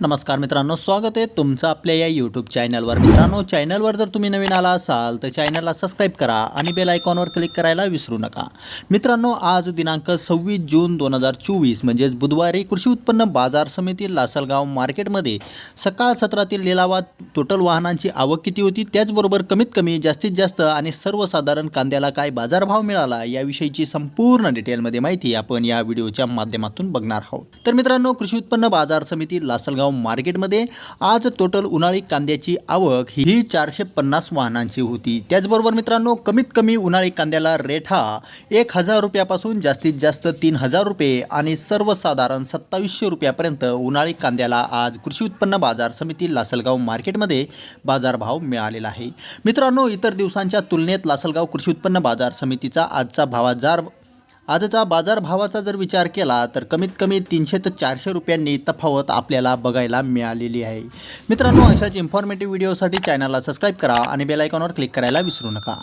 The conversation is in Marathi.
नमस्कार मित्रांनो स्वागत आहे तुमचं आपल्या या यूट्यूब चॅनलवर मित्रांनो चॅनलवर जर तुम्ही नवीन आला असाल तर चॅनलला सबस्क्राईब करा आणि बेल आयकॉनवर क्लिक करायला विसरू नका. मित्रांनो आज दिनांक सव्वीस जून दोन हजार चोवीस म्हणजेच बुधवारी कृषी उत्पन्न बाजार समिती लासलगाव मार्केटमध्ये सकाळ सत्रातील लिलावात टोटल वाहनांची आवक किती होती त्याचबरोबर कमीत कमी जास्तीत जास्त आणि सर्वसाधारण कांद्याला काय बाजारभाव मिळाला याविषयीची संपूर्ण डिटेलमध्ये माहिती आपण या व्हिडिओच्या माध्यमातून बघणार आहोत. तर मित्रांनो कृषी उत्पन्न बाजार समिती लासलगाव मार्केटमध्ये आज टोटल उन्हाळी कांद्याची आवक ही चारशे पन्नास वाहनांची होती. त्याचबरोबर मित्रांनो कमीत कमी उन्हाळी कांद्याला रेट हा एक हजार रुपयापासून जास्तीत जास्त तीन हजार रुपये आणि सर्वसाधारण सत्तावीसशे रुपयापर्यंत उन्हाळी कांद्याला आज कृषी उत्पन्न बाजार समिती लासलगाव मार्केटमध्ये बाजारभाव मिळालेला आहे. मित्रांनो इतर दिवसांच्या तुलनेत लासलगाव कृषी उत्पन्न बाजार समितीचा आजचा भावाजार आजचा बाजारभावाचा जर विचार केला तर कमीत कमी तीनशे ते चारशे रुपयांनी तफावत आपल्याला बघायला मिळालेली आहे. मित्रांनो अशाच इन्फॉर्मेटिव्ह व्हिडिओसाठी चॅनलला सबस्क्राईब करा आणि बेलायकॉनवर क्लिक करायला विसरू नका.